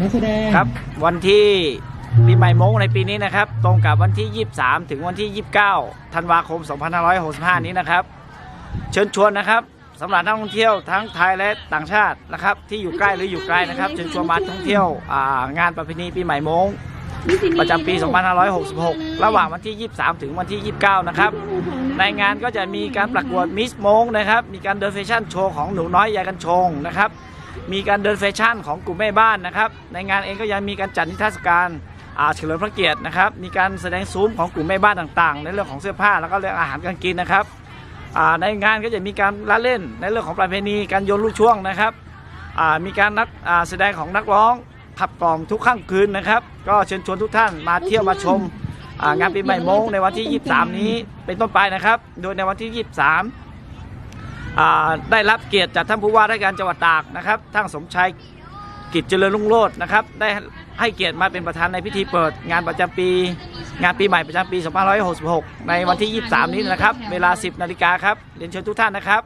นักแสดงครับ วันที่ปีใหม่มงในปีนี้นะครับ ตรงกับวันที่ 23 ถึงวันที่ 29 ธันวาคม 2565 นี้นะครับ เชิญชวนนะครับสำหรับนักท่องเที่ยวทั้งไทยและต่างชาตินะครับ ที่อยู่ใกล้หรืออยู่ไกลนะครับเชิญชวนมาท่องเที่ยวอ่างานประเพณีปีใหม่มงประจำปี 2566 ระหว่างวันที่ 23 ถึงวันที่ 29 นะครับ ในงานก็จะมีการประกวดมิสมงนะครับ มีการเดินแฟชั่นโชว์ของหนูน้อยยายกันชงนะครับ มีการเดินแฟชั่นของกลุ่มแม่บ้านนะครับ ในงานเองก็ยังมีการจัดนิทรรศการเฉลิมพระเกียรตินะครับ มีการแสดงซุ้มของกลุ่มแม่บ้านต่างๆ ในเรื่องของเสื้อผ้าแล้วก็เรื่องอาหารการกินนะครับในงานก็จะมีการละเล่นในเรื่องของประเพณีการโยนลูกช่วงนะครับมีการนักแสดงของนักร้องขับกล่อมทุกค่ำคืนนะครับ ก็เชิญชวนทุกท่านมาเที่ยวมาชมงานปีใหม่มงในวันที่ 23 นี้เป็นต้นไปนะครับ โดยในวันที่ 23 ได้รับเกียรติจากท่านผู้ว่าราชการจังหวัดตากนะครับท่านสมชัยกิจเจริญรุ่งโรจน์นะครับได้ให้เกียรติมาเป็นประธานในพิธีเปิดงานประจำปี งานปีใหม่ประจำปี 2566 ในวันที่ 23 นี้นะครับ เวลา 10 นาฬิกาครับเรียนเชิญทุกท่านนะครับ